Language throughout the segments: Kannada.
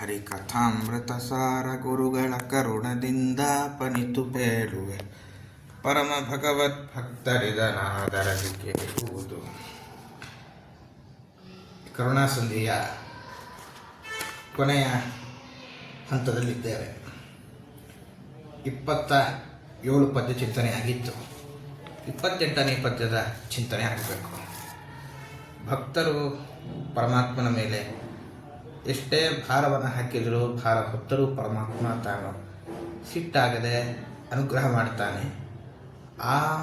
ಹರಿಕಥಾಮೃತ ಸಾರ ಗುರುಗಳ ಕರುಣದಿಂದ ಪನಿತು ಬೇಡುವೆ ಪರಮ ಭಗವತ್ ಭಕ್ತರಿದನಾದರಲ್ಲಿ ಕೇಳುವುದು. ಕರುಣಾಸಂಧಿಯ ಕೊನೆಯ ಹಂತದಲ್ಲಿದ್ದೇವೆ. ಇಪ್ಪತ್ತ ಏಳು ಪದ್ಯ ಚಿಂತನೆ ಆಗಿತ್ತು. ಇಪ್ಪತ್ತೆಂಟನೇ ಪದ್ಯದ ಚಿಂತನೆ ಆಗಬೇಕು. ಭಕ್ತರು ಪರಮಾತ್ಮನ ಮೇಲೆ ಎಷ್ಟೇ ಭಾರವನ್ನು ಹಾಕಿದರೂ ಭಾರ ಹೊತ್ತರೂ ಪರಮಾತ್ಮ ತಾನು ಸಿಟ್ಟಾಗದೆ ಅನುಗ್ರಹ ಮಾಡ್ತಾನೆ. ಆ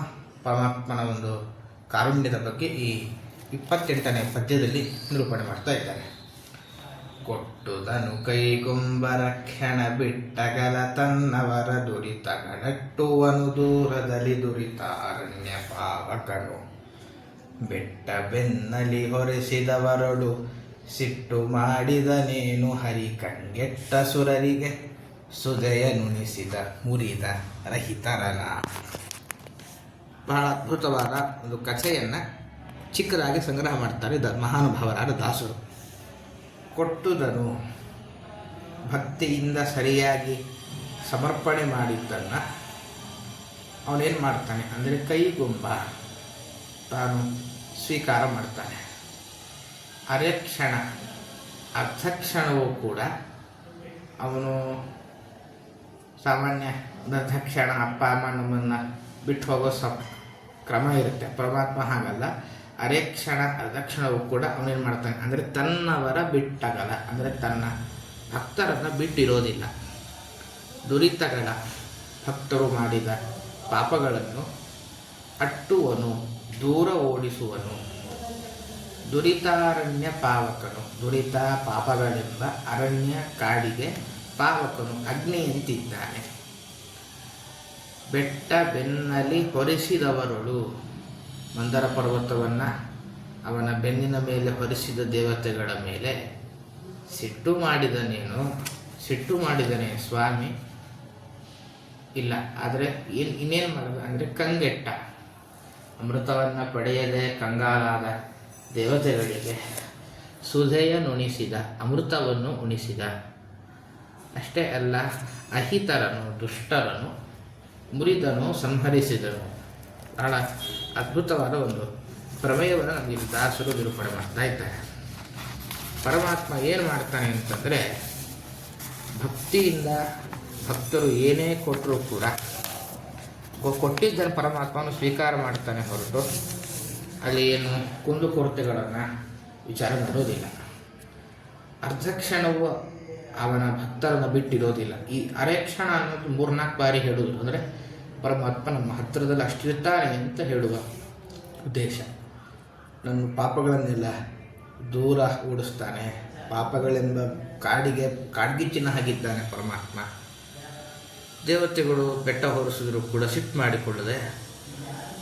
ಪರಮಾತ್ಮನ ಒಂದು ಕಾರುಣ್ಯದ ಬಗ್ಗೆ ಈ ಇಪ್ಪತ್ತೆಂಟನೇ ಪದ್ಯದಲ್ಲಿ ನಿರೂಪಣೆ ಮಾಡ್ತಾ ಇದ್ದಾರೆ. ಕೊಟ್ಟುದನು ಕೈಗೊಂಬರ ಕ್ಷಣ ಬಿಟ್ಟಗಲ ತನ್ನವರ ದುರಿತಗಡಟ್ಟುವನು ದೂರದಲ್ಲಿ ದುರಿತ ಅರಣ್ಯ ಪಾವಕನು. ಬೆಟ್ಟ ಬೆನ್ನಲಿ ಹೊರೆಸಿದವರಡು ಸಿಟ್ಟು ಮಾಡಿದನೇನು ಹರಿ ಕಂಗೆಟ್ಟ ಸುರರಿಗೆ ಸುದಯ ನುಣಿಸಿದ ಮುರಿದ ರಹಿತರನ. ಬಹಳ ಅದ್ಭುತವಾದ ಒಂದು ಕಥೆಯನ್ನು ಚಿಕ್ಕದಾಗಿ ಸಂಗ್ರಹ ಮಾಡ್ತಾರೆ ದ ಮಹಾನುಭಾವರಾದ ದಾಸರು. ಕೊಟ್ಟುದನು ಭಕ್ತಿಯಿಂದ ಸರಿಯಾಗಿ ಸಮರ್ಪಣೆ ಮಾಡಿದ್ದನ್ನು ಅವನೇನು ಮಾಡ್ತಾನೆ ಅಂದರೆ ಕೈಗೊಂಬ ತಾನು ಸ್ವೀಕಾರ ಮಾಡ್ತಾನೆ. ಅರೆಕ್ಷಣ. ಅರ್ಧಕ್ಷಣವೂ ಕೂಡ ಅವನು ಸಾಮಾನ್ಯ ಅರ್ಧ ಅರ್ಧಕ್ಷಣ ಅಪ್ಪ, ಅಮ್ಮ ಬಿಟ್ಟು ಹೋಗೋ ಸ, ಕ್ರಮ ಇರುತ್ತೆ. ಪರಮಾತ್ಮ ಹಾಗಲ್ಲ. ಅರೆ ಕ್ಷಣ ಅರ್ಧಕ್ಷಣವೂ ಕೂಡ ಅವನೇನು ಮಾಡ್ತಾನೆ? ಅಂದರೆ ತನ್ನವರ ಬಿಟ್ಟಾಗಲ್ಲ ಅಂದರೆ ತನ್ನ ಭಕ್ತರನ್ನು ಬಿಟ್ಟಿರೋದಿಲ್ಲ. ದುರಿತಗಳ ಭಕ್ತರು ಮಾಡಿದ ಪಾಪಗಳನ್ನು ಅಟ್ಟುವನು ದೂರ ಓಡಿಸುವನು. ದುರಿತಾರಣ್ಯ ಪಾವಕನು ದುರಿತ ಪಾಪಗಳೆಂಬ ಅರಣ್ಯ ಕಾಡಿಗೆ ಪಾವಕನು ಅಗ್ನಿಯಂತಿದ್ದಾನೆ ಬೆಟ್ಟ ಬೆನ್ನಲ್ಲಿ ಹೊರಿಸಿದವರಳು. ಮಂದರ ಪರ್ವತವನ್ನು ಅವನ ಬೆನ್ನಿನ ಮೇಲೆ ಹೊರಿಸಿದ ದೇವತೆಗಳ ಮೇಲೆ ಸಿಟ್ಟು ಮಾಡಿದನೇನು ಸಿಟ್ಟು ಮಾಡಿದನೇ ಸ್ವಾಮಿ. ಇಲ್ಲ, ಆದರೆ ಏನು ಇನ್ನೇನು ಮಾಡೋದು ಅಂದರೆ ಕಂಗೆಟ್ಟ. ಅಮೃತವನ್ನು ಪಡೆಯದೆ ಕಂಗಾಲಾದ ದೇವತೆಗಳಿಗೆ ಸುಧೆಯ ನುಣಿಸಿದ, ಅಮೃತವನ್ನು ಉಣಿಸಿದ. ಅಷ್ಟೇ ಅಲ್ಲ, ಅಹಿತರನು, ದುಷ್ಟರನು, ಮುರಿದನು, ಸಂಹರಿಸಿದನು. ಬಹಳ ಅದ್ಭುತವಾದ ಒಂದು ಪ್ರಮೇಯವನ್ನು ನಮಗೆ ದಾಸರು ನಿರೂಪಣೆ ಮಾಡ್ತಾ ಇದ್ದಾರೆ. ಪರಮಾತ್ಮ ಏನು ಮಾಡ್ತಾನೆ ಅಂತಂದರೆ, ಭಕ್ತಿಯಿಂದ ಭಕ್ತರು ಏನೇ ಕೊಟ್ಟರೂ ಕೂಡ ಕೊಟ್ಟಿದ್ದನ್ನು ಪರಮಾತ್ಮನು ಸ್ವೀಕಾರ ಮಾಡ್ತಾನೆ ಹೊರತು ಅಲ್ಲಿ ಏನು ಕುಂದುಕೊರತೆಗಳನ್ನು ವಿಚಾರ ಮಾಡೋದಿಲ್ಲ. ಅರ್ಧಕ್ಷಣವು ಅವನ ಭಕ್ತರನ್ನು ಬಿಟ್ಟಿರೋದಿಲ್ಲ. ಈ ಅರೆ ಕ್ಷಣ ಅನ್ನೋದು ಮೂರ್ನಾಲ್ಕು ಬಾರಿ ಹೇಳುವುದು ಅಂದರೆ ಪರಮಾತ್ಮ ನಮ್ಮ ಹತ್ತಿರದಲ್ಲಿ ಅಷ್ಟಿರ್ತಾನೆ ಅಂತ ಹೇಳುವ ಉದ್ದೇಶ. ನನ್ನ ಪಾಪಗಳನ್ನೆಲ್ಲ ದೂರ ಓಡಿಸ್ತಾನೆ. ಪಾಪಗಳೆಂಬ ಕಾಡಿಗೆ ಕಾಡ್ಗಿಚ್ಚಿನ ಹಾಗಿದ್ದಾನೆ ಪರಮಾತ್ಮ. ದೇವತೆಗಳು ಬೆಟ್ಟ ಹೊರಿಸಿದ್ರು ಕೂಡ ಸಿಟ್ಟು ಮಾಡಿಕೊಳ್ಳದೆ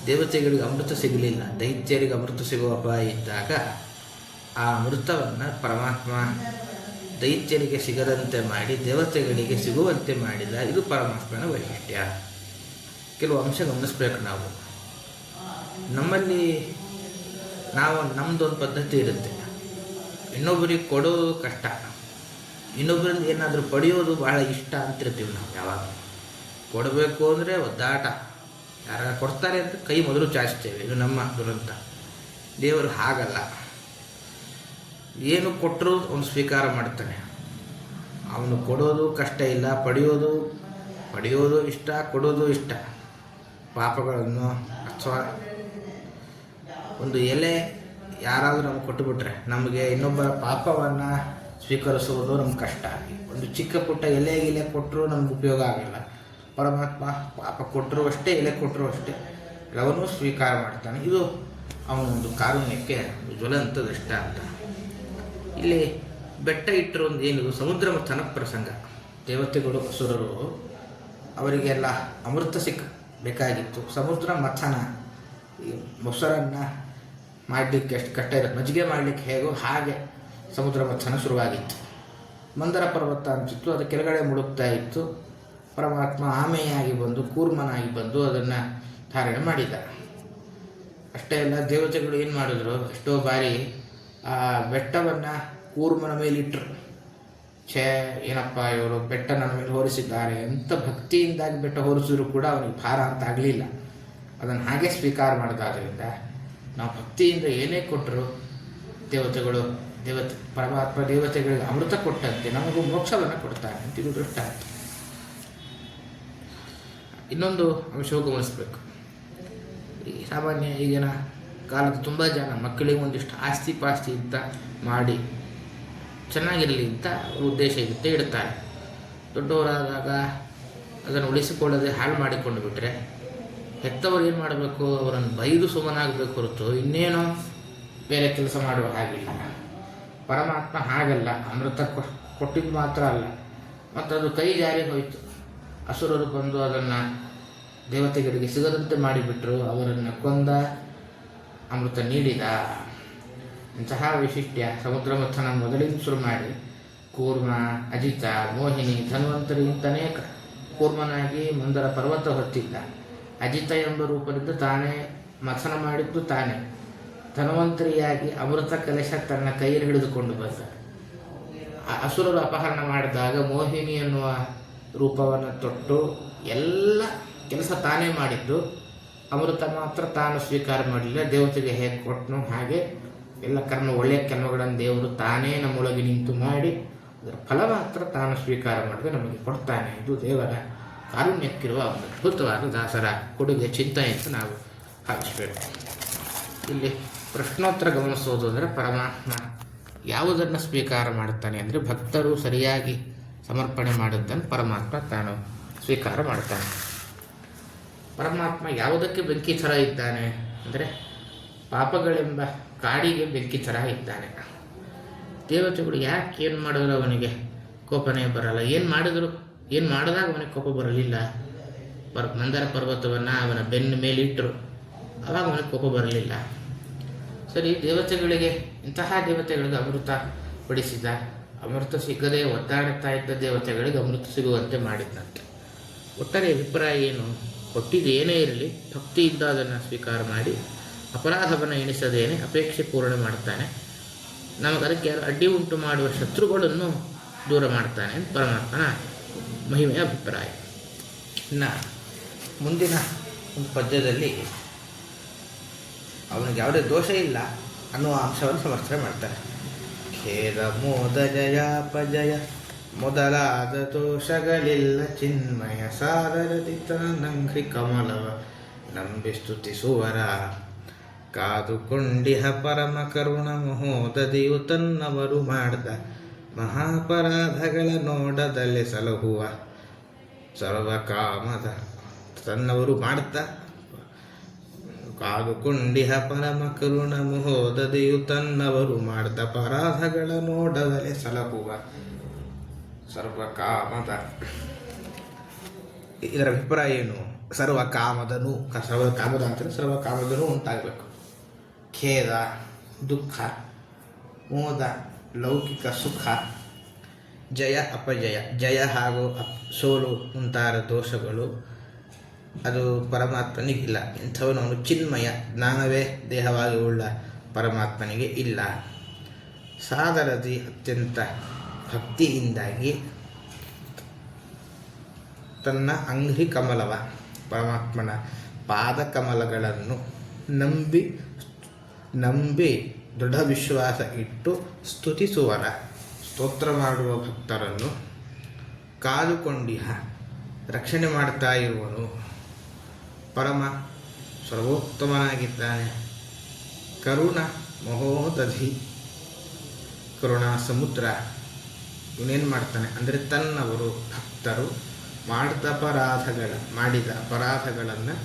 ದೇವತೆಗಳಿಗೆ ಅಮೃತ ಸಿಗಲಿಲ್ಲ. ದೈತ್ಯರಿಗೆ ಅಮೃತ ಸಿಗುವ ಅಪಾಯ ಇದ್ದಾಗ ಆ ಅಮೃತವನ್ನು ಪರಮಾತ್ಮ ದೈತ್ಯರಿಗೆ ಸಿಗದಂತೆ ಮಾಡಿ, ದೇವತೆಗಳಿಗೆ ಸಿಗುವಂತೆ ಮಾಡಿದ ಇದು ಪರಮಾತ್ಮನ ವೈಶಿಷ್ಟ್ಯ. ಕೆಲವು ಅಂಶ ಗಮನಿಸ್ಬೇಕು ನಾವು. ನಮ್ಮಲ್ಲಿ ನಾವು ನಮ್ಮದೊಂದು ಪದ್ಧತಿ ಇರುತ್ತೆ. ಇನ್ನೊಬ್ಬರಿಗೆ ಕೊಡೋದು ಕಷ್ಟ. ಇನ್ನೊಬ್ಬರಿಂದ ಏನಾದರೂ ಪಡೆಯೋದು ಭಾಳ ಇಷ್ಟ ಅಂತಿರ್ತೀವಿ ನಾವು ಯಾವಾಗ ಕೊಡಬೇಕು ಅಂದರೆ ಒದ್ದಾಟ. ಯಾರು ಕೊಡ್ತಾರೆ ಅಂತ ಕೈ ಮೊದಲು ಚಾಚ್ತೇವೆ ಇದು ನಮ್ಮ ದುರಂತ. ದೇವರು ಹಾಗಲ್ಲ. ಏನು ಕೊಟ್ಟರು ಅವನು ಸ್ವೀಕಾರ ಮಾಡ್ತಾನೆ. ಅವನು ಕೊಡೋದು ಕಷ್ಟ ಇಲ್ಲ, ಪಡೆಯೋದು ಪಡೆಯೋದು ಇಷ್ಟ, ಕೊಡೋದು ಇಷ್ಟ. ಪಾಪಗಳನ್ನು ಅಥವಾ ಒಂದು ಎಲೆ ಯಾರಾದರೂ ನಮ್ಗೆ ಕೊಟ್ಟುಬಿಟ್ರೆ ನಮಗೆ ಇನ್ನೊಬ್ಬರ ಪಾಪವನ್ನು ಸ್ವೀಕರಿಸುವುದು ನಮ್ಗೆ ಕಷ್ಟ. ಒಂದು ಚಿಕ್ಕ ಪುಟ್ಟ ಎಲೆ ಗಿಲೆ ಕೊಟ್ಟರು ನಮ್ಗೆ ಉಪಯೋಗ ಆಗಿಲ್ಲ. ಪರಮಾತ್ಮ ಪಾಪ ಕೊಟ್ಟರು ಅಷ್ಟೇ, ಎಲೆ ಕೊಟ್ಟರು ಅಷ್ಟೇ. ಎಲ್ಲವನ್ನೂ ಸ್ವೀಕಾರ ಮಾಡ್ತಾನೆ. ಇದು ಅವನ ಒಂದು ಕಾರುಣ್ಯಕ್ಕೆ ಜ್ವಲಂತ ದೃಷ್ಟಾಂತ ಇಲ್ಲಿ ಬೆಟ್ಟ ಇಟ್ಟರು ಒಂದು ಏನಿದು? ಸಮುದ್ರ ಮಥನ ಪ್ರಸಂಗ ದೇವತೆಗಳು, ಅಸುರರು, ಅವರಿಗೆಲ್ಲ ಅಮೃತ ಸಿಕ್ಕ ಬೇಕಾಗಿತ್ತು. ಸಮುದ್ರ ಮಥನ, ಈ ಮೊಸರನ್ನು ಮಾಡಲಿಕ್ಕೆ ಎಷ್ಟು ಕಷ್ಟ ಇರುತ್ತೆ. ಮಜ್ಜಿಗೆ ಮಾಡಲಿಕ್ಕೆ ಹೇಗೋ ಹಾಗೆ ಸಮುದ್ರ ಮಥನ ಶುರುವಾಗಿತ್ತು. ಮಂದರ ಪರ್ವತ ಅಂತಿತ್ತು ಅದು ಕೆಳಗಡೆ ಮುಳುಗ್ತಾ ಇತ್ತು. ಪರಮಾತ್ಮ ಆಮೆಯಾಗಿ ಬಂದು, ಕೂರ್ಮನಾಗಿ ಬಂದು ಅದನ್ನು ಧಾರಣೆ ಮಾಡಿದ ಅಷ್ಟೇ ಅಲ್ಲ, ದೇವತೆಗಳು ಏನು ಮಾಡಿದ್ರು? ಎಷ್ಟೋ ಬಾರಿ ಆ ಬೆಟ್ಟವನ್ನು ಕೂರ್ಮನ ಮೇಲಿಟ್ಟರು ಛೇ, ಏನಪ್ಪ ಇವರು ಬೆಟ್ಟ ನನ್ನ ಮೇಲೆ ಹೊರಿಸಿದ್ದಾರೆ ಎಂಥ ಭಕ್ತಿಯಿಂದಾಗಿ ಬೆಟ್ಟ ಹೊರಿಸಿದ್ರು ಕೂಡ ಅವನಿಗೆ ಭಾರ ಅಂತ ಆಗಲಿಲ್ಲ. ಅದನ್ನು ಹಾಗೆ ಸ್ವೀಕಾರ ಮಾಡಿದಾದ್ರಿಂದ ನಾವು ಭಕ್ತಿಯಿಂದ ಏನೇ ಕೊಟ್ಟರು ದೇವತೆಗಳು, ದೇವತೆ, ಪರಮಾತ್ಮ ದೇವತೆಗಳಿಗೆ ಅಮೃತ ಕೊಟ್ಟಂತೆ ನಮಗೂ ಮೋಕ್ಷವನ್ನು ಕೊಡ್ತಾನೆ ಅಂತ ಇದು ದೃಷ್ಟಾಂತ ಇನ್ನೊಂದು ಅಂಶವು ಗಮನಿಸಬೇಕು. ಈ ಸಾಮಾನ್ಯ ಈಗಿನ ಕಾಲದ ತುಂಬ ಜನ ಮಕ್ಕಳಿಗೆ ಒಂದಿಷ್ಟು ಆಸ್ತಿ ಪಾಸ್ತಿ ಅಂತ ಮಾಡಿ ಚೆನ್ನಾಗಿರಲಿ ಅಂತ ಅವ್ರ ಉದ್ದೇಶ ಇರುತ್ತೆ, ಇಡ್ತಾರೆ. ದೊಡ್ಡವರಾದಾಗ ಅದನ್ನು ಉಳಿಸಿಕೊಳ್ಳದೆ ಹಾಳು ಮಾಡಿಕೊಂಡು ಬಿಟ್ಟರೆ ಹೆತ್ತವರು ಏನು ಮಾಡಬೇಕು? ಅವರನ್ನು ಬೈದು ಸುಮ್ಮನಾಗಬೇಕು ಹೊರತು ಇನ್ನೇನೋ ಬೇರೆ ಕೆಲಸ ಮಾಡುವ ಹಾಗಿಲ್ಲ. ಪರಮಾತ್ಮ ಹಾಗಲ್ಲ, ಅಮೃತ ಕೊಟ್ಟಿದ್ದು ಮಾತ್ರ ಅಲ್ಲ. ಮತ್ತು ಅದು ಕೈ ಜಾರಿ ಹೋಯಿತು. ಅಸುರರು ಬಂದು ಅದನ್ನು ದೇವತೆಗಳಿಗೆ ಸಿಗದಂತೆ ಮಾಡಿಬಿಟ್ರು, ಅವರನ್ನು ಕೊಂದ ಅಮೃತ ನೀಡಿದ. ಇಂತಹ ವೈಶಿಷ್ಟ್ಯ ಸಮುದ್ರ ಮಥನ ಮೊದಲಿಂದ ಶುರು ಮಾಡಿ ಕೂರ್ಮ, ಅಜಿತ, ಮೋಹಿನಿ, ಧನ್ವಂತರಿ ಅನೇಕ ಕೂರ್ಮನಾಗಿ ಮಂದರ ಪರ್ವತ ಹೊತ್ತಿದ್ದ. ಅಜಿತ ಎಂಬ ರೂಪದಿಂದ ತಾನೇ ಮಥನ ಮಾಡಿದ್ದು ತಾನೇ. ಧನ್ವಂತರಿಯಾಗಿ ಅಮೃತ ಕಲಶ ತನ್ನ ಕೈಯಲ್ಲಿ ಹಿಡಿದುಕೊಂಡು ಬಂದ. ಅಸುರರು ಅಪಹರಣ ಮಾಡಿದಾಗ ಮೋಹಿನಿ ಎನ್ನುವ ರೂಪವನ್ನು ತೊಟ್ಟು ಎಲ್ಲ ಕೆಲಸ ತಾನೇ ಮಾಡಿದ್ದು. ಅಮೃತ ಮಾತ್ರ ತಾನು ಸ್ವೀಕಾರ ಮಾಡಲಿಲ್ಲ. ದೇವತೆಗೆ ಹೇಗೆ ಕೊಟ್ಟನು ಹಾಗೆ ಎಲ್ಲ ಕರ್ಮ ಒಳ್ಳೆಯ ಕರ್ಮಗಳನ್ನು ದೇವರು ತಾನೇ ನಮ್ಮೊಳಗೆ ನಿಂತು ಮಾಡಿ ಅದರ ಫಲ ಮಾತ್ರ ತಾನು ಸ್ವೀಕಾರ ಮಾಡಿದ್ರೆ ನಮಗೆ ಕೊಡ್ತಾನೆ. ಇದು ದೇವರ ಕಾರುಣ್ಯಕ್ಕಿರುವ ಒಂದು ಅದ್ಭುತವಾದ ದಾಸರ ಕೊಡುಗೆ ಚಿಂತನೆ ನಾವು ಭಾವಿಸಬೇಕು ಇಲ್ಲಿ ಪ್ರಶ್ನೋತ್ತರ ಗಮನಿಸೋದು ಅಂದರೆ ಪರಮಾತ್ಮ ಯಾವುದನ್ನು ಸ್ವೀಕಾರ ಮಾಡುತ್ತಾನೆ ಅಂದರೆ ಭಕ್ತರು ಸರಿಯಾಗಿ ಸಮರ್ಪಣೆ ಮಾಡಿದ್ದನ್ನು ಪರಮಾತ್ಮ ತಾನು ಸ್ವೀಕಾರ ಮಾಡ್ತಾನೆ. ಪರಮಾತ್ಮ ಯಾವುದಕ್ಕೆ ಬೆಂಕಿ ಥರ ಇದ್ದಾನೆ ಅಂದರೆ ಪಾಪಗಳೆಂಬ ಕಾಡಿಗೆ ಬೆಂಕಿ ಥರ ಇದ್ದಾನೆ. ದೇವತೆಗಳು ಯಾಕೆ ಏನು ಮಾಡಿದ್ರು ಅವನಿಗೆ? ಕೋಪನೇ ಬರಲ್ಲ. ಏನು ಮಾಡಿದ್ರು? ಏನು ಮಾಡಿದಾಗ ಅವನಿಗೆ ಕೋಪ ಬರಲಿಲ್ಲ. ಪರ್ ಮಂದರ ಪರ್ವತವನ್ನು ಅವನ ಬೆನ್ನ ಮೇಲೆ ಇಟ್ಟರು ಅವಾಗ ಅವನಿಗೆ ಕೋಪ ಬರಲಿಲ್ಲ. ಸರಿ, ದೇವತೆಗಳಿಗೆ, ಇಂತಹ ದೇವತೆಗಳಿಗೆ ಅಮೃತ ಪಡಿಸಿದ ಅಮೃತ ಸಿಗದೆ ಒದ್ದಾಡುತ್ತಾ ಇದ್ದ ದೇವತೆಗಳಿಗೆ ಅಮೃತ ಸಿಗುವಂತೆ ಮಾಡಿದ್ದಂತೆ. ಒಟ್ಟಾರೆ ಅಭಿಪ್ರಾಯ ಏನು? ಕೊಟ್ಟಿದ್ದು ಏನೇ ಇರಲಿ, ಭಕ್ತಿಯಿಂದ ಅದನ್ನು ಸ್ವೀಕಾರ ಮಾಡಿ, ಅಪರಾಧವನ್ನು ಎಣಿಸದೇನೆ ಅಪೇಕ್ಷೆ ಪೂರ್ಣ ಮಾಡ್ತಾನೆ. ನಮಗದಕ್ಕೆ ಅಡ್ಡಿ ಉಂಟು ಮಾಡುವ ಶತ್ರುಗಳನ್ನು ದೂರ ಮಾಡ್ತಾನೆ ಅಂತ ಪರಮಾತ್ಮನ ಮಹಿಮೆಯ ಅಭಿಪ್ರಾಯ. ಇನ್ನು ಮುಂದಿನ ಒಂದು ಪದ್ಯದಲ್ಲಿ ಅವನಿಗೆ ಯಾವುದೇ ದೋಷ ಇಲ್ಲ ಅನ್ನುವ ಅಂಶವನ್ನು ಸಮರ್ಥನೆ ಮಾಡ್ತಾರೆ. ಖೇದ ಮೋದ ಜಯ ಪಜಯ ಮೊದಲಾದ ದೋಷಗಳಿಲ್ಲ, ಚಿನ್ಮಯ ಸಾದರದಿ ನಂಘ್ರಿ ಕಮಲವ. ನಂಬಿ ಸ್ತುತಿಸುವರ. ಕಾದುಕೊಂಡಿಹ ಪರಮ ಕರುಣ ಮಹೋದದಿಯು ತನ್ನವರು ಮಾಡ್ದ. ಮಹಾಪರಾಧಗಳ ನೋಡದಲ್ಲಿ ಸಲಹುವ. ಸರ್ವಕಾಮದ ತನ್ನವರು ಮಾಡ್ತಾ ಕಾದುಕೊಂಡಿಹ ಪರಮ ಕರುಣ ಮುಹೋದದೆಯು ತನ್ನವರು ಮಾಡಿದ ಪರಾಧಗಳ ನೋಡದಲೆ ಸಲಹುವ ಸರ್ವಕಾಮದ. ಇದರ ಅಭಿಪ್ರಾಯ ಏನು? ಸರ್ವಕಾಮದನು ಕ- ಸರ್ವಕಾಮದ ಸರ್ವ ಕಾಮದನು ಉಂಟಾಗಬೇಕು. ಖೇದ, ದುಃಖ, ಮೋದ, ಲೌಕಿಕ ಸುಖ, ಜಯ, ಅಪಜಯ, ಜಯ ಹಾಗೂ ಸೋಲು ಮುಂತಾದ ದೋಷಗಳು ಅದು ಪರಮಾತ್ಮನಿಗಿಲ್ಲ ಇಂಥವನವನು ಚಿನ್ಮಯ ಜ್ಞಾನವೇ ದೇಹವಾಗಿ ಉಳ್ಳ ಪರಮಾತ್ಮನಿಗೆ ಇಲ್ಲ. ಸಾದರದಿ ಅತ್ಯಂತ ಭಕ್ತಿಯಿಂದಾಗಿ ತನ್ನ ಅಂಗ್ರಿ ಕಮಲವ, ಪರಮಾತ್ಮನ ಪಾದಕಮಲಗಳನ್ನು ನಂಬಿ ನಂಬಿ ದೃಢ ವಿಶ್ವಾಸ ಇಟ್ಟು ಸ್ತುತಿಸುವರ, ಸ್ತೋತ್ರ ಮಾಡುವ ಭಕ್ತರನ್ನು ಕಾದುಕೊಂಡಿಹ, ರಕ್ಷಣೆ ಮಾಡ್ತಾ ಇರುವನು. ಪರಮ ಸರ್ವೋತ್ತಮನಾಗಿದ್ದಾನೆ. ಕರುಣ ಮಹೋದಧಿ, ಕರುಣಾ ಸಮುದ್ರ ಇವನೇನು ಮಾಡ್ತಾನೆ? ಅಂದರೆ ತನ್ನವರು ಭಕ್ತರು ಮಾಡಿದ ಅಪರಾಧಗಳ, ಮಾಡಿದ ಅಪರಾಧಗಳನ್ನು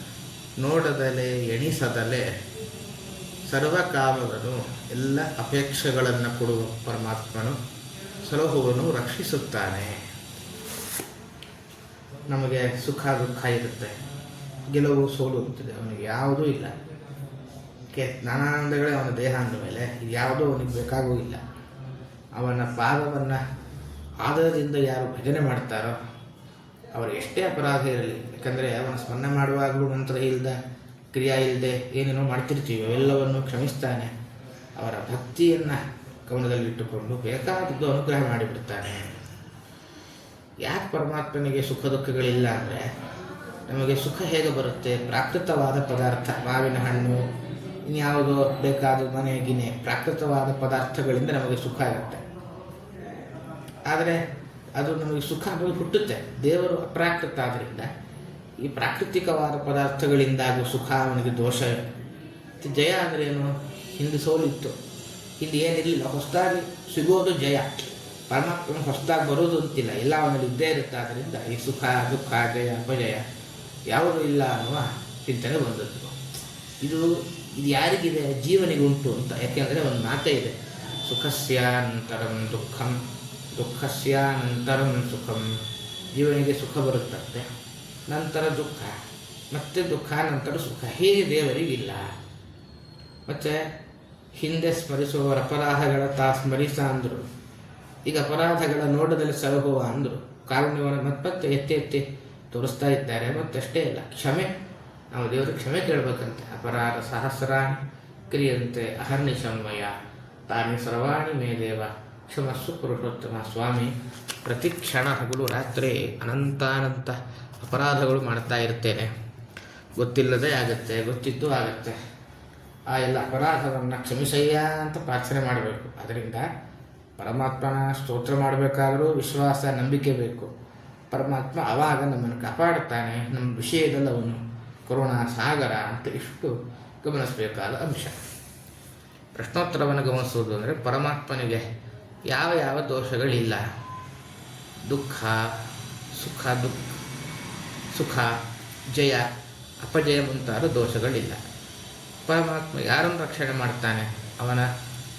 ನೋಡದಲೆ, ಎಣಿಸದಲೆ ಸರ್ವಕಾಲದನು ಎಲ್ಲ ಅಪೇಕ್ಷೆಗಳನ್ನು ಕೊಡುವ ಪರಮಾತ್ಮನು, ಸಲಹುವನು, ರಕ್ಷಿಸುತ್ತಾನೆ. ನಮಗೆ ಸುಖ ದುಃಖ ಇರುತ್ತೆ. ಗೆಲುವು ಸೋಲು ಇರ್ತದೆ ಅವನಿಗೆ ಯಾವುದೂ ಇಲ್ಲ. ಕೆ ನಾನಾನಂದಗಳೇ ಅವನ ದೇಹ ಅಂದ ಮೇಲೆ ಯಾವುದೂ ಅವನಿಗೆ ಇಲ್ಲ ಅವನ ಪಾದವನ್ನು ಆದರದಿಂದ ಯಾರು ಭಜನೆ ಮಾಡ್ತಾರೋ, ಅವರು ಎಷ್ಟೇ ಅಪರಾಧ ಇರಲಿ, ಯಾಕಂದರೆ ಅವನ ಸ್ಮರಣೆ ಮಾಡುವಾಗಲೂ ಮಂತ್ರ ಇಲ್ಲದ ಕ್ರಿಯಾ ಇಲ್ಲದೆ ಏನೇನೋ ಮಾಡ್ತಿರ್ತೀವಿ, ಅವೆಲ್ಲವನ್ನು ಕ್ಷಮಿಸ್ತಾನೆ. ಅವರ ಭಕ್ತಿಯನ್ನು ಕವನದಲ್ಲಿಟ್ಟುಕೊಂಡು ಬೇಕಾದದ್ದು ಅನುಗ್ರಹ ಮಾಡಿಬಿಡ್ತಾನೆ. ಯಾಕೆ ಪರಮಾತ್ಮನಿಗೆ ಸುಖ ದುಃಖಗಳಿಲ್ಲ ಅಂದರೆ ನಮಗೆ ಸುಖ ಹೇಗೆ ಬರುತ್ತೆ? ಪ್ರಾಕೃತವಾದ ಪದಾರ್ಥ, ಮಾವಿನ ಹಣ್ಣು, ಇನ್ಯಾವುದೋ ಬೇಕಾದ ಮನೆ, ಗಿನೆ, ಪ್ರಾಕೃತವಾದ ಪದಾರ್ಥಗಳಿಂದ ನಮಗೆ ಸುಖ ಆಗುತ್ತೆ. ಆದರೆ ಅದು ನಮಗೆ ಸುಖ ಅನ್ನೋದು ಹುಟ್ಟುತ್ತೆ. ದೇವರು ಅಪ್ರಾಕೃತ ಆದ್ದರಿಂದ ಈ ಪ್ರಾಕೃತಿಕವಾದ ಪದಾರ್ಥಗಳಿಂದಾಗುವ ಸುಖ ಅವನಿಗೆ ದೋಷ. ಜಯ ಅಂದರೆ ಏನು? ಹಿಂದೆ ಸೋಲಿತ್ತು. ಹಿಂದೆ ಏನಿರಲಿಲ್ಲ. ಹೊಸದಾಗಿ ಸಿಗೋದು ಜಯ. ಪರಮಾತ್ಮ ಹೊಸದಾಗಿ ಬರೋದು ಅಂತಿಲ್ಲ. ಎಲ್ಲ ಅವನಲ್ಲಿ ಇದ್ದೇ ಇರುತ್ತೆ. ಆದ್ದರಿಂದ ಈ ಸುಖ, ದುಃಖ, ಜಯ, ಅಪಜಯ ಯಾವುದೂ ಇಲ್ಲ ಅನ್ನುವ ಚಿಂತನೆ ಬಂದದ್ದು. ಇದು ಇದು ಯಾರಿಗಿದೆ? ಜೀವನಿಗೆ ಉಂಟು ಅಂತ ಯಾಕೆಂದರೆ ಒಂದು ಮಾತೇ ಇದೆ. ಸುಖಸ್ಯಾನಂತರಂ ದುಃಖಂ. ದುಃಖಸ್ಯಾನಂತರಂ ಸುಖಂ. ಜೀವನಿಗೆ ಸುಖ ಬರುತ್ತಂತೆ. ನಂತರ ದುಃಖ. ಮತ್ತೆ ದುಃಖ, ನಂತರ ಸುಖ. ಹೇ ದೇವರಿಗಿಲ್ಲ ಮತ್ತು ಹಿಂದೆ ಸ್ಮರಿಸುವವರ ಅಪರಾಧಗಳ ತಾ ಸ್ಮರಿಸ ಅಂದರು. ಈಗ ಅಪರಾಧಗಳ ನೋಡದಲ್ಲಿ ಸಲಹುವ ಅಂದರು. ಕಾರಣವನ್ನು ಮತ್ತೆ ಎತ್ತಿ ಎತ್ತಿ. ತೋರಿಸ್ತಾ ಇದ್ದಾರೆ ಮತ್ತಷ್ಟೇ ಇಲ್ಲ. ಕ್ಷಮೆ, ನಾವು ದೇವರು ಕ್ಷಮೆ ಕೇಳಬೇಕಂತೆ. ಅಪರಾಧ ಸಹಸ್ರಾಣಿ, ಕ್ರಿಯಂತೆ ಸಂವಯ ತಾನಿ ಸರ್ವಾಣಿ ಮೇ ದೇವ, ಕ್ಷಮಸ್ಸು ಪುರುಷೋತ್ತಮ ಸ್ವಾಮಿ ಪ್ರತಿ ಕ್ಷಣ ಹಗಲು ರಾತ್ರಿ ಅನಂತಾನಂತ ಅಪರಾಧಗಳು ಮಾಡ್ತಾ ಇರ್ತೇನೆ. ಗೊತ್ತಿಲ್ಲದೆ ಆಗುತ್ತೆ, ಗೊತ್ತಿದ್ದು ಆಗುತ್ತೆ. ಆ ಎಲ್ಲ ಅಪರಾಧವನ್ನು ಕ್ಷಮಿಸಯ್ಯ ಅಂತ ಪ್ರಾರ್ಥನೆ ಮಾಡಬೇಕು. ಅದರಿಂದ ಪರಮಾತ್ಮನ ಸ್ತೋತ್ರ ಮಾಡಬೇಕಾದರೂ ವಿಶ್ವಾಸ, ನಂಬಿಕೆ ಬೇಕು. ಪರಮಾತ್ಮ ಆವಾಗ ನಮ್ಮನ್ನು ಕಾಪಾಡುತ್ತಾನೆ. ನಮ್ಮ ವಿಷಯದಲ್ಲಿ ಅವನು ಕರುಣಾ ಸಾಗರ ಅಂತ ಇಷ್ಟು ಗಮನಿಸಬೇಕಾದ ಅಂಶ. ಪ್ರಶ್ನೋತ್ತರವನ್ನು ಗಮನಿಸುವುದು ಅಂದರೆ ಪರಮಾತ್ಮನಿಗೆ ಯಾವ ಯಾವ ದೋಷಗಳಿಲ್ಲ. ದುಃಖ, ಸುಖ ದುಃಖ, ಸುಖ, ಜಯ, ಅಪಜಯ ಮುಂತಾದ ದೋಷಗಳಿಲ್ಲ. ಪರಮಾತ್ಮ ಯಾರನ್ನು ರಕ್ಷಣೆ ಮಾಡ್ತಾನೆ? ಅವನ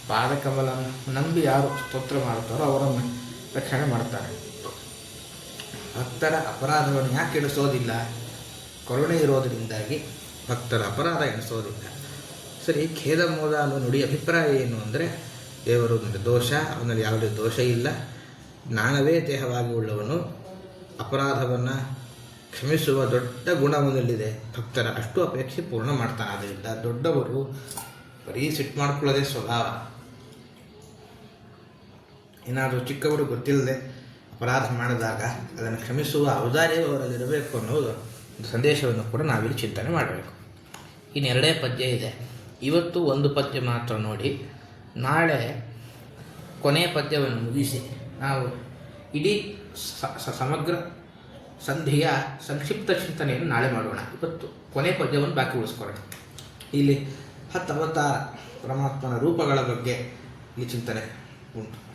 ಪಾದಕಮಲ ನಂಬಿ ಯಾರು ಸ್ತೋತ್ರ ಮಾಡುತ್ತಾರೋ ಅವರನ್ನು ರಕ್ಷಣೆ ಮಾಡ್ತಾನೆ ಭಕ್ತರ ಅಪರಾಧವನ್ನು ಯಾಕೆ ಎಣಿಸೋದಿಲ್ಲ? ಕರುಣೆ ಇರೋದರಿಂದಾಗಿ ಭಕ್ತರ ಅಪರಾಧ ಎಣಿಸೋದಿಲ್ಲ. ಸರಿ, ಖೇದ ಮೋದ ಅನ್ನೋ ನುಡಿ ಅಭಿಪ್ರಾಯ ಏನು ಅಂದರೆ, ದೇವರು ದೋಷ, ಅವನಲ್ಲಿ ಯಾವುದೇ ದೋಷ ಇಲ್ಲ. ಜ್ಞಾನವೇ ದೇಹವಾಗಿ ಉಳ್ಳವನು. ಅಪರಾಧವನ್ನು ಕ್ಷಮಿಸುವ ದೊಡ್ಡ ಗುಣ ಅವನಲ್ಲಿದೆ ಭಕ್ತರ ಅಷ್ಟು ಅಪೇಕ್ಷೆ ಪೂರ್ಣ ಮಾಡ್ತಾನೆ. ಆದ್ದರಿಂದ ದೊಡ್ಡವರು ಬರೀ ಸಿಟ್ಟು ಮಾಡ್ಕೊಳ್ಳೋದೇ ಸ್ವಭಾವ. ಏನಾದರೂ ಚಿಕ್ಕವರು ಗೊತ್ತಿಲ್ಲದೆ ಅಪರಾಧ ಮಾಡಿದಾಗ ಅದನ್ನು ಕ್ಷಮಿಸುವ ಔದಾರ್ಯವು ಅವರಲ್ಲಿರಬೇಕು ಅನ್ನೋದು ಒಂದು ಸಂದೇಶವನ್ನು ಕೂಡ ನಾವಿಲ್ಲಿ ಚಿಂತನೆ ಮಾಡಬೇಕು. ಇನ್ನೆರಡೇ ಪದ್ಯ ಇದೆ. ಇವತ್ತು ಒಂದು ಪದ್ಯ ಮಾತ್ರ ನೋಡಿ. ನಾಳೆ ಕೊನೆಯ ಪದ್ಯವನ್ನು ಮುಗಿಸಿ ನಾವು ಇಡೀ ಸಮಗ್ರ ಸಂಧಿಯ ಸಂಕ್ಷಿಪ್ತ ಚಿಂತನೆಯನ್ನು ನಾಳೆ ಮಾಡೋಣ. ಇವತ್ತು ಕೊನೆ ಪದ್ಯವನ್ನು ಬಾಕಿ ಉಳಿಸ್ಕೊಳ್ಳೋಣ. ಇಲ್ಲಿ ಹತ್ತು ಅವತಾರ ಪರಮಾತ್ಮನ ರೂಪಗಳ ಬಗ್ಗೆ ಇಲ್ಲಿ ಚಿಂತನೆ ಉಂಟು.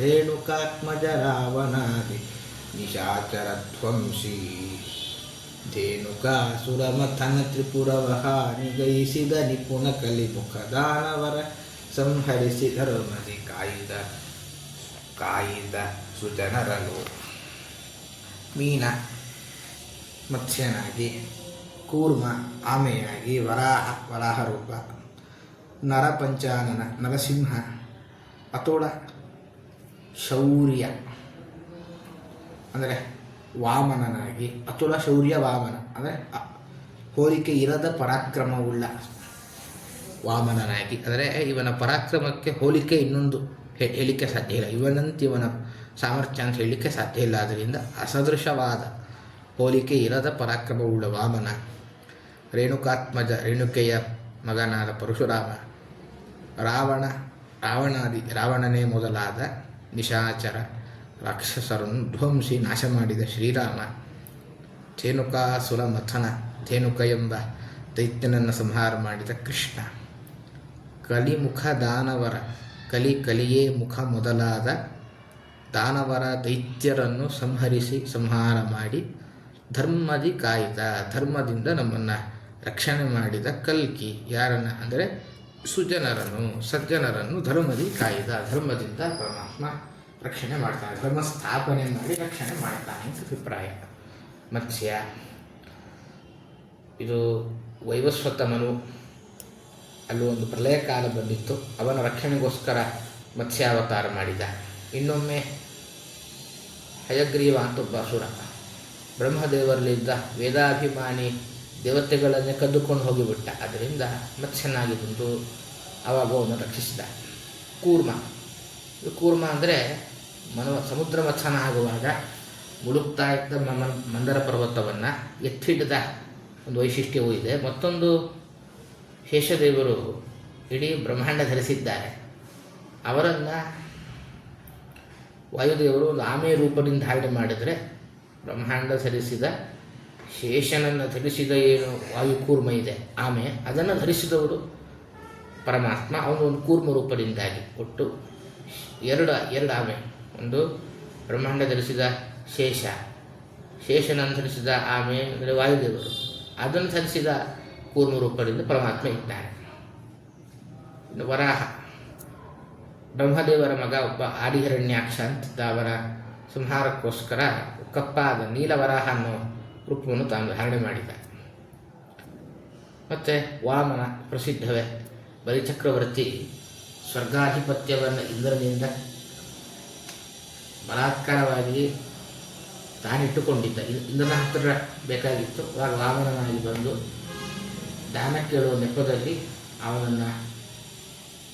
ರೇಣುಕಾತ್ಮಜ ರಾವಣಾದಿ ನಿಶಾಚರ ಧ್ವಂಸಿ ಧೇನುಕಾಸುರಮಥನ ತ್ರಿಪುರವಹ ನಿಗಯಿಸಿದ ನಿಪುಣ ಕಲಿಮುಖ ದಾನವರ ಸಂಹರಿಸಿ ಧರ್ಮದಿ ಕಾಯಿದ ಕಾಯಿದ ಸುಜನರಲು. ಮೀನ ಮತ್ಸ್ಯನಾಗಿ ಕೂರ್ಮ ಆಮೆಯಾಗಿ ವರಾಹ ವರಾಹ ರೂಪ ನರಪಂಚಾನನ, ನರಸಿಂಹ ಅತೋಳ ಶೌರ್ಯ. ಅಂದರೆ ವಾಮನನಾಗಿ ಅತುಲ ಶೌರ್ಯ ವಾಮನ, ಅಂದರೆ ಹೋಲಿಕೆ ಇರದ ಪರಾಕ್ರಮವುಳ್ಳ ವಾಮನನಾಗಿ. ಅಂದರೆ ಇವನ ಪರಾಕ್ರಮಕ್ಕೆ ಹೋಲಿಕೆ ಇನ್ನೊಂದು ಹೇಳಿಕೆ ಸಾಧ್ಯ ಇಲ್ಲ. ಇವನಂತ ಇವನ ಸಾಮರ್ಥ್ಯ ಅಂತ ಹೇಳಲಿಕ್ಕೆ ಸಾಧ್ಯ ಇಲ್ಲ. ಆದ್ದರಿಂದ ಅಸದೃಶವಾದ ಹೋಲಿಕೆ ಇರದ ಪರಾಕ್ರಮವುಳ್ಳ ವಾಮನ ರೇಣುಕಾತ್ಮಜ, ರೇಣುಕೆಯ ಮಗನಾದ ಪರಶುರಾಮ, ರಾವಣ, ರಾವಣಾದಿ, ರಾವಣನೇ ಮೊದಲಾದ ನಿಶಾಚರ ರಾಕ್ಷಸರನ್ನು ಧ್ವಂಸಿ ನಾಶ ಮಾಡಿದ ಶ್ರೀರಾಮ ಧೇನುಕಾಸುರ ಮಥನ ಧೇನುಕ ಎಂಬ ದೈತ್ಯನನ್ನು ಸಂಹಾರ ಮಾಡಿದ ಕೃಷ್ಣ. ಕಲಿಮುಖ ದಾನವರ ಕಲಿ ಕಲಿಯೇ ಮುಖ ಮೊದಲಾದ ದಾನವರ ದೈತ್ಯರನ್ನು ಸಂಹರಿಸಿ ಸಂಹಾರ ಮಾಡಿ ಧರ್ಮದಿ ಕಾಯ್ದ, ಧರ್ಮದಿಂದ ನಮ್ಮನ್ನು ರಕ್ಷಣೆ ಮಾಡಿದ ಕಲ್ಕಿ. ಯಾರನ್ನು? ಅಂದರೆ ಸುಜನರನ್ನು, ಸಜ್ಜನರನ್ನು ಧರ್ಮದಿ ಕಾಯ್ದ, ಧರ್ಮದಿಂದ ಪರಮಾತ್ಮ ರಕ್ಷಣೆ ಮಾಡ್ತಾನೆ. ಧರ್ಮ ಸ್ಥಾಪನೆ ಮಾಡಿ ರಕ್ಷಣೆ ಮಾಡ್ತಾನೆ ಅಂತ ಅಭಿಪ್ರಾಯ. ಮತ್ಸ್ಯ, ಇದು ವೈವಸ್ವತಮನು ಅಲ್ಲಿ ಒಂದು ಪ್ರಲಯ ಕಾಲ ಬಂದಿತ್ತು. ಅವನ ರಕ್ಷಣೆಗೋಸ್ಕರ ಮತ್ಸ್ಯಾವತಾರ ಮಾಡಿದ. ಇನ್ನೊಮ್ಮೆ ಹಯಗ್ರೀವ ಅಂತ ಒಬ್ಬ ಅಸುರ. ಬ್ರಹ್ಮದೇವರಲ್ಲಿದ್ದ ವೇದಾಭಿಮಾನಿ ದೇವತೆಗಳನ್ನೇ ಕದ್ದುಕೊಂಡು ಹೋಗಿಬಿಟ್ಟ. ಅದರಿಂದ ಮತ್ಸ್ಯನಾಗಿ ಬಂದು ಅವಾಗ ಅವನು ರಕ್ಷಿಸಿದ. ಕೂರ್ಮ. ಕೂರ್ಮ ಅಂದರೆ ಮನವ ಸಮುದ್ರ ಮಥನ ಆಗುವಾಗ ಮುಳುಗ್ತಾ ಇದ್ದ ಮಂದರ ಪರ್ವತವನ್ನು ಎತ್ತಿಡಿದ ಒಂದು ವೈಶಿಷ್ಟ್ಯವೂ ಇದೆ. ಮತ್ತೊಂದು ಶೇಷದೇವರು ಇಡೀ ಬ್ರಹ್ಮಾಂಡ ಧರಿಸಿದ್ದಾರೆ. ಅವರನ್ನು ವಾಯುದೇವರು ಒಂದು ಆಮೆ ರೂಪದಿಂದ ಹಾಗೆ ಮಾಡಿದರೆ ಬ್ರಹ್ಮಾಂಡ ಧರಿಸಿದ ಶೇಷನನ್ನು ಧರಿಸಿದ ಏನು ವಾಯುಕೂರ್ಮ ಇದೆ, ಆಮೆ, ಅದನ್ನು ಧರಿಸಿದವರು ಪರಮಾತ್ಮ. ಅವನು ಒಂದು ಕೂರ್ಮ ರೂಪದಿಂದಾಗಿ ಒಟ್ಟು ಎರಡು ಎರಡು ಆಮೆ. ಒಂದು ಬ್ರಹ್ಮಾಂಡ ಧರಿಸಿದ ಶೇಷ, ಶೇಷನನ್ನು ಧರಿಸಿದ ಆಮೆ ಅಂದರೆ ವಾಯುದೇವರು. ಅದನ್ನು ಧರಿಸಿದ ಕೂರ್ಮ ರೂಪದಿಂದ ಪರಮಾತ್ಮ ಇದ್ದಾನೆ ಇನ್ನು ವರಾಹ. ಬ್ರಹ್ಮದೇವರ ಮಗ ಒಬ್ಬ ಆಡಿಹರಣ್ಯಾಕ್ಷ ಅಂತಿದ್ದ ಅವರ ಸಂಹಾರಕ್ಕೋಸ್ಕರ ಕಪ್ಪಾದ ನೀಲವರಾಹ ಅನ್ನೋ ರೂಪವನ್ನು ತಾನು ಧಾರಣೆ ಮಾಡಿದ. ಮತ್ತು ವಾಮನ ಪ್ರಸಿದ್ಧವೇ ಬಲಿಚಕ್ರವರ್ತಿ ಸ್ವರ್ಗಾಧಿಪತ್ಯವನ್ನು ಇಂದ್ರನಿಂದ ಬಲಾತ್ಕಾರವಾಗಿ ತಾನಿಟ್ಟುಕೊಂಡಿದ್ದ. ಇಂದ್ರನ ಹತ್ತಿರ ಬೇಕಾಗಿತ್ತು. ಆಗ ವಾಮನನಾಗಿ ಬಂದು ದಾನ ಕೇಳುವ ನೆಪದಲ್ಲಿ ಅವನನ್ನು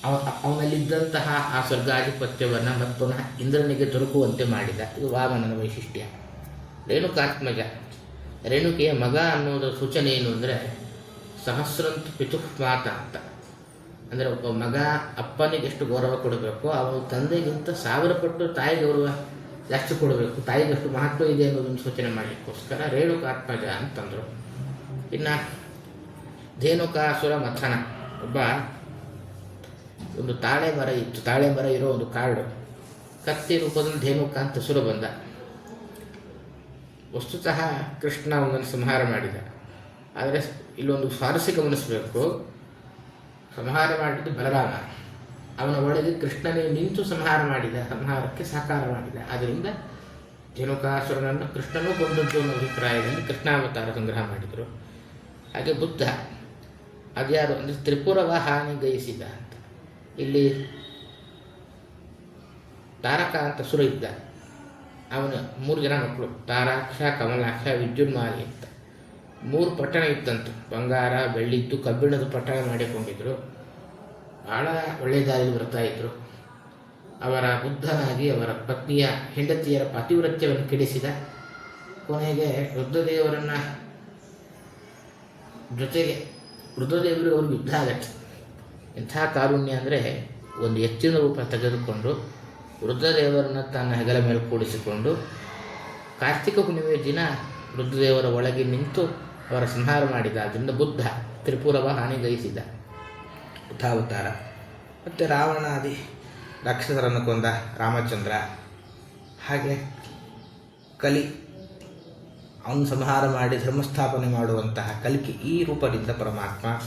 ಅವ ಅವನಲ್ಲಿದ್ದಂತಹ ಆ ಸ್ವರ್ಗಾಧಿಪತ್ಯವನ್ನು ಮತ್ತೊಮ್ಮೆ ಇಂದ್ರನಿಗೆ ದೊರಕುವಂತೆ ಮಾಡಿದ. ಇದು ವಾಮನನ ವೈಶಿಷ್ಟ್ಯ. ರೇಣುಕಾತ್ಮಜ. ರೇಣುಕೆಯ ಮಗ ಅನ್ನೋದು ಸೂಚನೆ ಏನು ಅಂದರೆ, ಸಹಸ್ರಂತ ಪಿತುಃ ಮಾತ ಅಂತ. ಅಂದರೆ ಒಬ್ಬ ಮಗ ಅಪ್ಪನಿಗೆ ಎಷ್ಟು ಗೌರವ ಕೊಡಬೇಕು, ಅವನು ತಂದೆಗಿಂತ ಸಾವಿರ ಪಟ್ಟು ತಾಯಿ ಗೌರವ ಜಾಸ್ತಿ ಕೊಡಬೇಕು, ತಾಯಿಗೆ ಎಷ್ಟು ಮಹತ್ವ ಇದೆ ಅನ್ನೋದನ್ನು ಸೂಚನೆ ಮಾಡಲಿಕ್ಕೋಸ್ಕರ ರೇಣುಕಾತ್ಮಜ ಅಂತಂದರು. ಇನ್ನು ಧೇನುಕಾಸುರ ಮಥನ, ಒಬ್ಬ ಒಂದು ತಾಳೆ ಮರ ಇತ್ತು, ತಾಳೆ ಮರ ಇರೋ ಒಂದು ಕಾಡು. ಕತ್ತಿ ರೂಪದಲ್ಲಿ ಧೇನುಕ ಅಂತ ಸುರ ಬಂದ ವಸ್ತುತಃ ಕೃಷ್ಣ ಅವನನ್ನು ಸಂಹಾರ ಮಾಡಿದ. ಆದರೆ ಇಲ್ಲೊಂದು ಸ್ವಾರಸ್ಯ ಗಮನಿಸಬೇಕು ಸಂಹಾರ ಮಾಡಿದ್ದು ಬಲರಾಮ. ಅವನ ಒಳಗೆ ಕೃಷ್ಣನೇ ನಿಂತು ಸಂಹಾರ ಮಾಡಿದ, ಸಂಹಾರಕ್ಕೆ ಸಹಕಾರ ಮಾಡಿದ. ಆದ್ದರಿಂದ ಜನುಕಾಸುರನನ್ನು ಕೃಷ್ಣನೂ ಕೊಂದದ್ದು ಅನ್ನೋ ಅಭಿಪ್ರಾಯದಲ್ಲಿ ಕೃಷ್ಣಾವತಾರ ಸಂಗ್ರಹ ಮಾಡಿದರು. ಹಾಗೆ ಬುದ್ಧ. ಅದ್ಯಾರು ಅಂದರೆ ತ್ರಿಪುರವ ಹಾನಿ ಗೈಸಿದ ಅಂತ. ಇಲ್ಲಿ ತಾರಕ ಅಂತ ಸುರ ಇದ್ದ. ಅವನು ಮೂರು ಜನ ಮಕ್ಕಳು ತಾರಾಕ್ಷ ಕಮಲಾಕ್ಷ ವಿದ್ಯುನ್ಮಾಲಿ ಅಂತ. ಮೂರು ಪಟ್ಟಣ ಇತ್ತಂತು. ಬಂಗಾರ ಬೆಳ್ಳಿದ್ದು ಕಬ್ಬಿಣದ ಪಟ್ಟಣ ಮಾಡಿಕೊಂಡಿದ್ರು. ಭಾಳ ಒಳ್ಳೆಯದಾಗಿ ಬರ್ತಾ ಇದ್ರು. ಅವರ ಬುದ್ಧನಾಗಿ ಅವರ ಪತ್ನಿಯ ಹೆಂಡತಿಯರ ಪಾತಿವ್ರತ್ಯವನ್ನು ಕೆಡಿಸಿದ ಕೊನೆಗೆ ರುದ್ರದೇವರನ್ನು ಜೊತೆಗೆ ರುದ್ರದೇವರು ಅವ್ರಿಗೆ ಯುದ್ಧ ಆಗತ್ತೆ. ಎಂಥ ಕಾರುಣ್ಯ ಅಂದರೆ ಒಂದು ಎತ್ತಿನ ರೂಪ ತೆಗೆದುಕೊಂಡು ರುದ್ರದೇವರನ್ನು ತನ್ನ ಹೆಗಲ ಮೇಲೆ ಕೂಡಿಸಿಕೊಂಡು ಕಾರ್ತಿಕ ಹುಣ್ಣಿಮೆಯ ದಿನ ರುದ್ರದೇವರ ಒಳಗೆ ನಿಂತು ಅವರ ಸಂಹಾರ ಮಾಡಿದ. ಅದರಿಂದ ಬುದ್ಧ ತ್ರಿಪುರವ ಹಾನಿಗೈಸಿದ ಬುದ್ಧಾವತಾರ. ಮತ್ತು ರಾವಣಾದಿ ರಾಕ್ಷಸರನ್ನು ಕೊಂದ ರಾಮಚಂದ್ರ. ಹಾಗೆ ಕಲಿ ಅವನು ಸಂಹಾರ ಮಾಡಿ ಧರ್ಮಸ್ಥಾಪನೆ ಮಾಡುವಂತಹ ಕಲಿಕೆ ಈ ರೂಪದಿಂದ ಪರಮಾತ್ಮ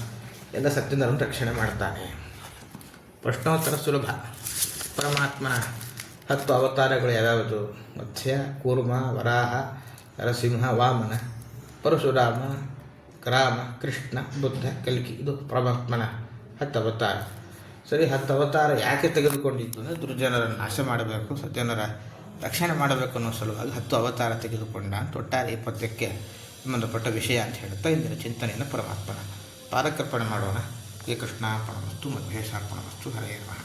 ಎಲ್ಲ ಸತ್ಯನರನ್ನು ರಕ್ಷಣೆ ಮಾಡ್ತಾನೆ. ಪ್ರಶ್ನೋತ್ತರ ಸುಲಭ. ಪರಮಾತ್ಮನ ಹತ್ತು ಅವತಾರಗಳು ಯಾವ್ಯಾವುದು? ಮತ್ಸ್ಯ, ಕೂರ್ಮ, ವರಾಹ, ನರಸಿಂಹ, ವಾಮನ, ಪರಶುರಾಮ, ರಾಮ, ಕೃಷ್ಣ, ಬುದ್ಧ, ಕಲ್ಕಿ. ಇದು ಪರಮಾತ್ಮನ ಹತ್ತು ಅವತಾರ. ಸರಿ, ಹತ್ತು ಅವತಾರ ಯಾಕೆ ತೆಗೆದುಕೊಂಡಿತ್ತು ಅಂದರೆ ದುರ್ಜನರ ನಾಶ ಮಾಡಬೇಕು ಸಜ್ಜನರ ರಕ್ಷಣೆ ಮಾಡಬೇಕು ಅನ್ನೋ ಸಲುವಾಗಿ ಹತ್ತು ಅವತಾರ ತೆಗೆದುಕೊಂಡ ಅಂತ ಒಟ್ಟಾರೆ ಪದ್ಯಕ್ಕೆ ಸಂಬಂಧಪಟ್ಟ ವಿಷಯ ಅಂತ ಹೇಳ್ತಾ ಇಂದಿನ ಚಿಂತನೆಯನ್ನು ಪರಮಾತ್ಮನ. ಪಾದಕರ್ಪಣೆ ಮಾಡೋಣ. ಶ್ರೀಕೃಷ್ಣ, ಪರಮಸ್ತು ಮಧ್ವೇಶಾರ್ಪಣ ವಸ್ತು ಹರೇ ನಮಃ.